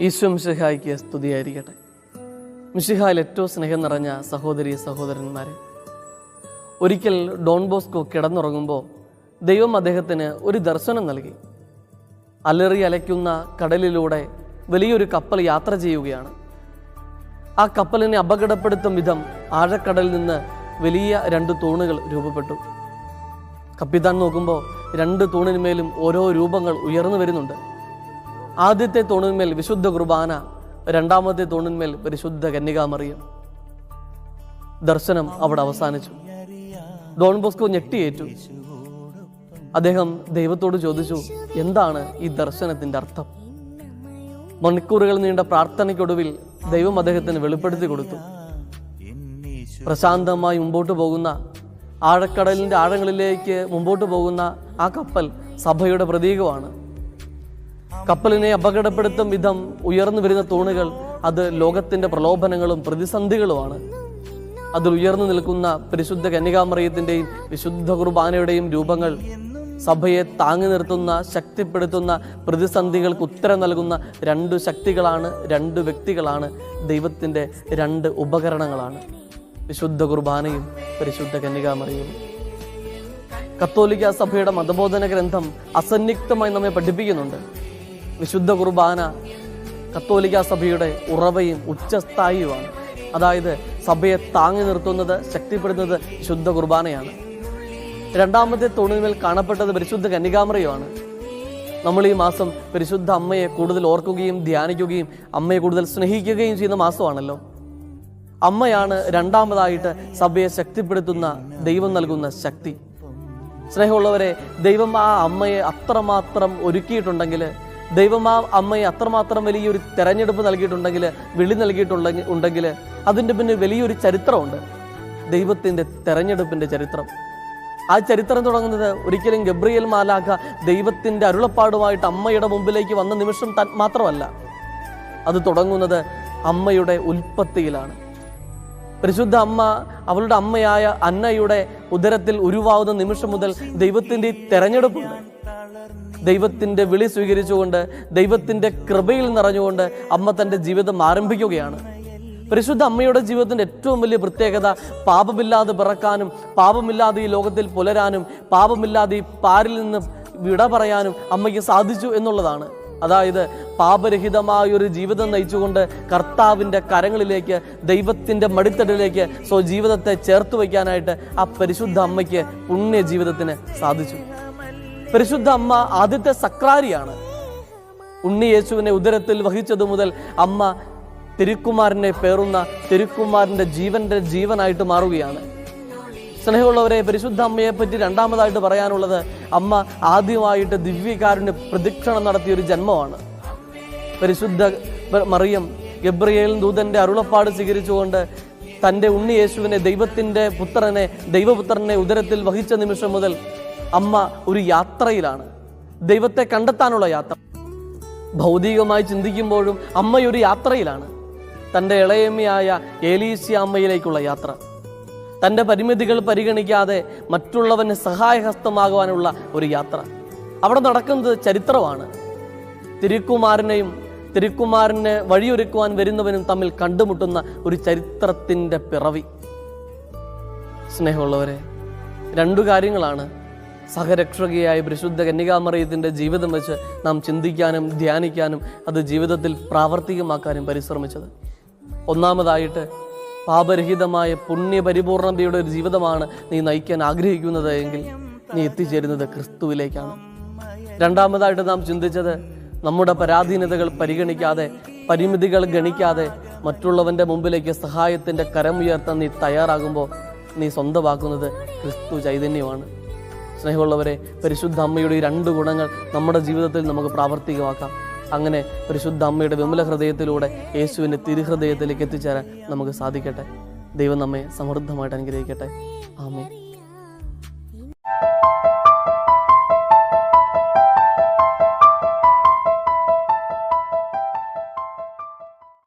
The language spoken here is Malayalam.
ഈശോ മിശിഹായ്ക്ക് സ്തുതിയായിരിക്കട്ടെ. മിശിഹായിൽ ഏറ്റവും സ്നേഹം നിറഞ്ഞ സഹോദരി സഹോദരന്മാരെ. ഒരിക്കൽ ഡോൺ ബോസ്കോ കിടന്നുറങ്ങുമ്പോൾ ദൈവം അദ്ദേഹത്തിന് ഒരു ദർശനം നൽകി. അലറി അലയ്ക്കുന്ന കടലിലൂടെ വലിയൊരു കപ്പൽ യാത്ര ചെയ്യുകയാണ്. ആ കപ്പലിനെ അപകടപ്പെടുത്തും വിധം ആഴക്കടലിൽ നിന്ന് വലിയ രണ്ട് തൂണുകൾ രൂപപ്പെട്ടു. കപ്പിത്താൻ നോക്കുമ്പോൾ രണ്ട് തൂണിന്മേലും ഓരോ രൂപങ്ങൾ ഉയർന്നു വരുന്നുണ്ട്. ആദ്യത്തെ തൂണിന്മേൽ വിശുദ്ധ കുർബാന രണ്ടാമത്തെ തൂണിന്മേൽ പരിശുദ്ധ കന്യകാമറിയം. ദർശനം അവിടെ അവസാനിച്ചു. ഡോൺ ബോസ്കോ ഞെട്ടിയേറ്റു. അദ്ദേഹം ദൈവത്തോട് ചോദിച്ചു എന്താണ് ഈ ദർശനത്തിന്റെ അർത്ഥം? മണിക്കൂറുകൾ നീണ്ട പ്രാർത്ഥനയ്ക്കൊടുവിൽ ദൈവം അദ്ദേഹത്തിന് വെളിപ്പെടുത്തി കൊടുത്തു. പ്രശാന്തമായി മുമ്പോട്ട് പോകുന്ന ആഴക്കടലിന്റെ ആഴങ്ങളിലേക്ക് മുമ്പോട്ട് പോകുന്ന ആ കപ്പൽ സഭയുടെ പ്രതീകമാണ്. കപ്പലിനെ അപകടപ്പെടുത്തും വിധം ഉയർന്നു വരുന്ന തൂണുകൾ അത് ലോകത്തിന്റെ പ്രലോഭനങ്ങളും പ്രതിസന്ധികളുമാണ്. അതിൽ ഉയർന്നു നിൽക്കുന്ന പരിശുദ്ധ കന്യകാമറിയത്തിന്റെയും വിശുദ്ധ കുർബാനയുടെയും രൂപങ്ങൾ സഭയെ താങ്ങി നിർത്തുന്ന ശക്തിപ്പെടുത്തുന്ന പ്രതിസന്ധികൾക്ക് ഉത്തരം നൽകുന്ന രണ്ട് ശക്തികളാണ് രണ്ട് വ്യക്തികളാണ് ദൈവത്തിന്റെ രണ്ട് ഉപകരണങ്ങളാണ്. വിശുദ്ധ കുർബാനയും പരിശുദ്ധ കന്യകാമറിയും. കത്തോലിക്ക സഭയുടെ മതബോധന ഗ്രന്ഥം അസന്നിഗ്ധമായി നമ്മെ പഠിപ്പിക്കുന്നുണ്ട്. വിശുദ്ധ കുർബാന കത്തോലിക്ക സഭയുടെ ഉറവയും ഉച്ചസ്ഥായിയുമാണ്. അതായത് സഭയെ താങ്ങി നിർത്തുന്നത് ശക്തിപ്പെടുന്നത് ശുദ്ധ കുർബാനയാണ്. രണ്ടാമത്തെ തൂണിന്മേൽ കാണപ്പെട്ടത് പരിശുദ്ധ കന്യകാമറിയുമാണ്. നമ്മൾ ഈ മാസം പരിശുദ്ധ അമ്മയെ കൂടുതൽ ഓർക്കുകയും ധ്യാനിക്കുകയും അമ്മയെ കൂടുതൽ സ്നേഹിക്കുകയും ചെയ്യുന്ന മാസമാണല്ലോ. അമ്മയാണ് രണ്ടാമതായിട്ട് സഭയെ ശക്തിപ്പെടുത്തുന്ന ദൈവം നൽകുന്ന ശക്തി. സ്നേഹമുള്ളവരെ ദൈവം ആ അമ്മയെ അത്രമാത്രം ഒരുക്കിയിട്ടുണ്ടെങ്കിൽ ദൈവം ആ അമ്മയെ അത്രമാത്രം വലിയൊരു തെരഞ്ഞെടുപ്പ് നൽകിയിട്ടുണ്ടെങ്കിൽ വിളി നൽകിയിട്ടുണ്ടെങ്കിൽ ഉണ്ടെങ്കിൽ അതിന്റെ പിന്നെ വലിയൊരു ചരിത്രമുണ്ട്. ദൈവത്തിന്റെ തെരഞ്ഞെടുപ്പിന്റെ ചരിത്രം. ആ ചരിത്രം തുടങ്ങുന്നത് ഒരിക്കലും ഗബ്രിയൽ മാലാഖ ദൈവത്തിന്റെ അരുളപ്പാടുമായിട്ട് അമ്മയുടെ മുമ്പിലേക്ക് വന്ന നിമിഷം മാത്രമല്ല. അത് തുടങ്ങുന്നത് അമ്മയുടെ ഉൽപ്പത്തിയിലാണ്. പരിശുദ്ധ അമ്മ അവളുടെ അമ്മയായ അന്നയുടെ ഉദരത്തിൽ ഉരുവാകുന്ന നിമിഷം മുതൽ ദൈവത്തിന്റെ തെരഞ്ഞെടുപ്പുണ്ട്. ദൈവത്തിന്റെ വിളി സ്വീകരിച്ചുകൊണ്ട് ദൈവത്തിന്റെ കൃപയിൽ നിറഞ്ഞുകൊണ്ട് അമ്മ തന്റെ ജീവിതം ആരംഭിക്കുകയാണ്. പരിശുദ്ധ അമ്മയുടെ ജീവിതത്തിന്റെ ഏറ്റവും വലിയ പ്രത്യേകത പാപമില്ലാതെ പിറക്കാനും പാപമില്ലാതെ ഈ ലോകത്തിൽ പുലരാനും പാപമില്ലാതെ ഈ പാരിൽ നിന്ന് വിട പറയാനും അമ്മയ്ക്ക് സാധിച്ചു എന്നുള്ളതാണ്. അതായത് പാപരഹിതമായ ഒരു ജീവിതം നയിച്ചുകൊണ്ട് കർത്താവിന്റെ കരങ്ങളിലേക്ക് ദൈവത്തിന്റെ മടിത്തടിലേക്ക് സ്വജീവിതത്തെ ചേർത്ത് വയ്ക്കാനായിട്ട് ആ പരിശുദ്ധ അമ്മയ്ക്ക് പുണ്യ ജീവിതത്തിന് സാധിച്ചു. പരിശുദ്ധ അമ്മ ആദ്യത്തെ സക്രാരിയാണ്. ഉണ്ണി യേശുവിനെ ഉദരത്തിൽ വഹിച്ചതു മുതൽ അമ്മ തിരുക്കുമാരനെ പേറുന്ന തിരുക്കുമാരന്റെ ജീവന്റെ ജീവനായിട്ട് മാറുകയാണ്. സ്നേഹമുള്ളവരെ പരിശുദ്ധ അമ്മയെ പറ്റി രണ്ടാമതായിട്ട് പറയാനുള്ളത് അമ്മ ആദ്യമായിട്ട് ദിവ്യകാരുണ്യ പ്രദക്ഷിണം നടത്തിയ ഒരു ജന്മമാണ്. പരിശുദ്ധ മറിയം ഗബ്രിയേൽ ദൂതന്റെ അരുളപ്പാട് സ്വീകരിച്ചുകൊണ്ട് തന്റെ ഉണ്ണി യേശുവിനെ ദൈവത്തിന്റെ പുത്രനെ ദൈവപുത്രനെ ഉദരത്തിൽ വഹിച്ച നിമിഷം മുതൽ അമ്മ ഒരു യാത്രയിലാണ്. ദൈവത്തെ കണ്ടെത്താനുള്ള യാത്ര. ഭൗതികമായി ചിന്തിക്കുമ്പോഴും അമ്മയൊരു യാത്രയിലാണ്. തന്റെ ഇളയമ്മയായ ഏലീസ്യ അമ്മയിലേക്കുള്ള യാത്ര. തന്റെ പരിമിതികൾ പരിഗണിക്കാതെ മറ്റുള്ളവന് സഹായഹസ്തമാകുവാനുള്ള ഒരു യാത്ര. അവിടെ നടക്കുന്നത് ചരിത്രമാണ്. തിരുക്കുമാരനെയും തിരുക്കുമാരന് വഴിയൊരുക്കുവാൻ വരുന്നവനും തമ്മിൽ കണ്ടുമുട്ടുന്ന ഒരു ചരിത്രത്തിന്റെ പിറവി. സ്നേഹമുള്ളവരെ രണ്ടു കാര്യങ്ങളാണ് സഹരക്ഷകയായ പരിശുദ്ധ കന്യകാമറിയത്തിന്റെ ജീവിതം വെച്ച് നാം ചിന്തിക്കാനും ധ്യാനിക്കാനും അത് ജീവിതത്തിൽ പ്രാവർത്തികമാക്കാനും പരിശ്രമിച്ചത്. ഒന്നാമതായിട്ട് പാപരഹിതമായ പുണ്യപരിപൂർണതയുടെ ഒരു ജീവിതമാണ് നീ നയിക്കാൻ ആഗ്രഹിക്കുന്നത് എങ്കിൽ നീ എത്തിച്ചേരുന്നത് ക്രിസ്തുവിലേക്കാണ്. രണ്ടാമതായിട്ട് നാം ചിന്തിച്ചത് നമ്മുടെ പരാധീനതകൾ പരിഗണിക്കാതെ പരിമിതികൾ ഗണിക്കാതെ മറ്റുള്ളവന്റെ മുമ്പിലേക്ക് സഹായത്തിന്റെ കരമുയർത്താൻ നീ തയ്യാറാകുമ്പോൾ നീ സ്വന്തമാക്കുന്നത് ക്രിസ്തു ചൈതന്യമാണ്. സ്നേഹമുള്ളവരെ പരിശുദ്ധ അമ്മയുടെ ഈ രണ്ട് ഗുണങ്ങൾ നമ്മുടെ ജീവിതത്തിൽ നമുക്ക് പ്രാവർത്തികമാക്കാം. അങ്ങനെ പരിശുദ്ധ അമ്മയുടെ വിമല ഹൃദയത്തിലൂടെ യേശുവിന്റെ തിരുഹൃദയത്തിലേക്ക് എത്തിച്ചേരാൻ നമുക്ക് സാധിക്കട്ടെ. ദൈവം നമ്മെ സമൃദ്ധമായിട്ട് അനുഗ്രഹിക്കട്ടെ. ആമേ